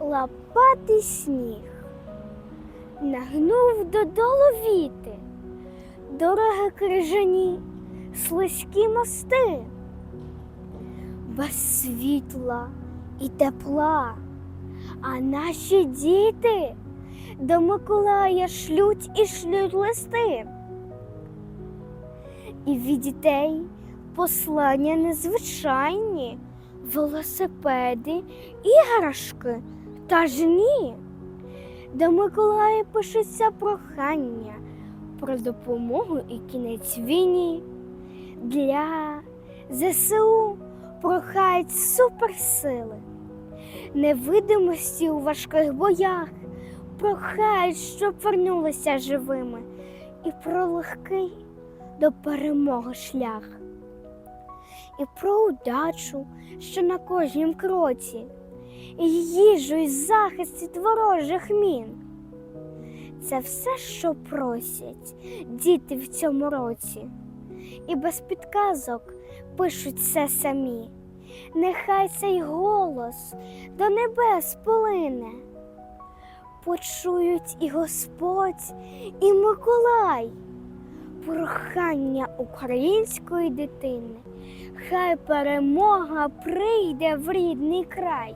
Лопатий сніг. Нагнув додолу віти, дороги крижані, слизькі мости, без світла і тепла, а наші діти до Миколая шлють і шлють листи. І від дітей послання незвичайні, велосипеди, іграшки. Та ж ні. До Миколая пишеться прохання про допомогу і кінець війні. Для ЗСУ прохають суперсили, невидимості у важких боях, прохають, щоб вернулися живими, і про легкий до перемоги шлях, і про удачу, що на кожнім кроці, і їжу і захист від ворожих мін. Це все, що просять діти в цьому році, і без підказок пишуть все самі. Нехай цей голос до небес полине. Почують і Господь, і Миколай, прохання української дитини. Хай перемога прийде в рідний край.